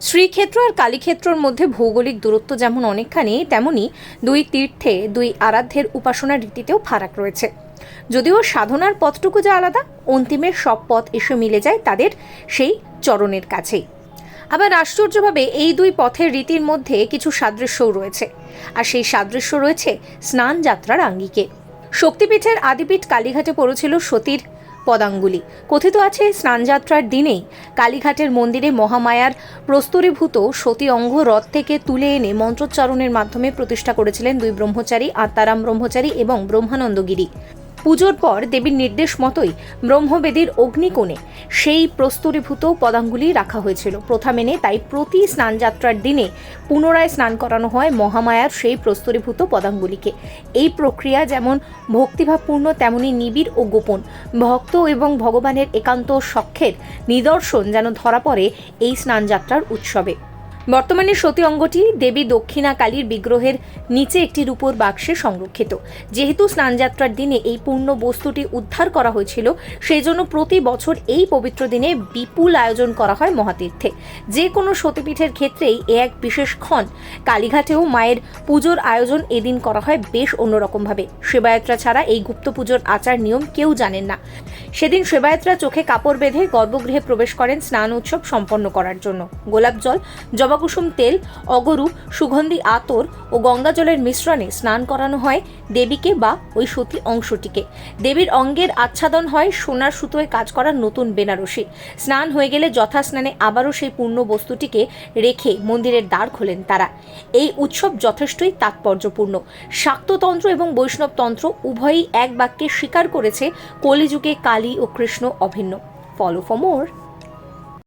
শ্রীক্ষেত্র আর কালীক্ষেত্রর মধ্যে ভৌগোলিক দূরত্ব যেমন অনেকখানি, তেমনি দুই তীর্থে, দুই আরাধ্যের উপাসনা রীতিতেও ফারাক রয়েছে। যদিও সাধনার পথটুকু যা আলাদা, অন্তিমের সব পথ এসে মিলে যায় তাদের সেই চরণের কাছেই। আবার আশ্চর্যভাবে এই দুই পথের রীতির মধ্যে কিছু সাদৃশ্যও রয়েছে। আর সেই সাদৃশ্য রয়েছে স্নান যাত্রার আঙ্গিকে। শক্তিপীঠের আদিপীঠ কালীঘাটে পড়েছিল সতীর পদাঙ্গুলি। কথিত আছে, স্নানযাত্রার দিনেই কালীঘাটের মন্দিরে মহামায়ার প্রস্তরীভূত সতী অঙ্গ রথ থেকে তুলে এনে মন্ত্রোচ্চারণের মাধ্যমে প্রতিষ্ঠা করেছিলেন দুই ব্রহ্মচারী, আত্মারাম ব্রহ্মচারী এবং ব্রহ্মানন্দগিরি। পুজোর পর দেবীর নির্দেশ মতোই ব্রহ্মবেদীর অগ্নিকোণে সেই প্রস্তরীভূত পদাঙ্গুলি রাখা হয়েছিল। প্রথা মেনে তাই প্রতি স্নানযাত্রার দিনে পুনরায় স্নান করানো হয় মহামায়ার সেই প্রস্তরীভূত পদাঙ্গুলিকে। এই প্রক্রিয়া যেমন ভক্তিভাবপূর্ণ, তেমনি নিবিড় ও গোপন। ভক্ত এবং ভগবানের একান্ত সখ্যের নিদর্শন যেন ধরা পড়ে এই স্নানযাত্রার উৎসবে। বর্তমানে সতী অঙ্গটি দেবী দক্ষিণা কালীর বিগ্রহের নিচে একটি রূপোর বাক্সে সংরক্ষিত। যেহেতু স্নানযাত্রার দিনে এই পূর্ণ বস্তুটি উদ্ধার করা হয়েছিল সেই জন্য প্রতি বছর এই পবিত্র দিনে বিপুল আয়োজন করা হয় মহাতীর্থে। যে কোনো সতীপীঠের ক্ষেত্রেই এ এক বিশেষ ক্ষণ। কালীঘাটেও মায়ের পুজোর আয়োজন এদিন করা হয় বেশ অন্যরকমভাবে। সেবায়াত্রা ছাড়া এই গুপ্ত পুজোর আচার নিয়ম কেউ জানেন না। সেদিন সেবায়াত্রা চোখে কাপড় বেঁধে গর্ভগৃহে প্রবেশ করেন স্নান উৎসব সম্পন্ন করার জন্য। গোলাপ জল জবাকুসুম তেল, অগরু, সুগন্ধি আতর ও গঙ্গা জলের মিশ্রণে স্নান করানো হয় দেবীকে বা ওই সতী অংশটিকে। দেবীর অঙ্গের আচ্ছাদন হয় সোনার সুতোয় কাজ করা নতুন বেনারসি। স্নান হয়ে গেলে যথাস্নানে আবারও সেই পূর্ণ বস্তুটিকে রেখে মন্দিরের দ্বার খোলেন তারা। এই উৎসব যথেষ্টই তাৎপর্যপূর্ণ। শাক্ততন্ত্র এবং বৈষ্ণবতন্ত্র উভয়ই এক বাক্যে স্বীকার করেছে কলিযুগে কালী ও কৃষ্ণ অভিন্ন। Follow for more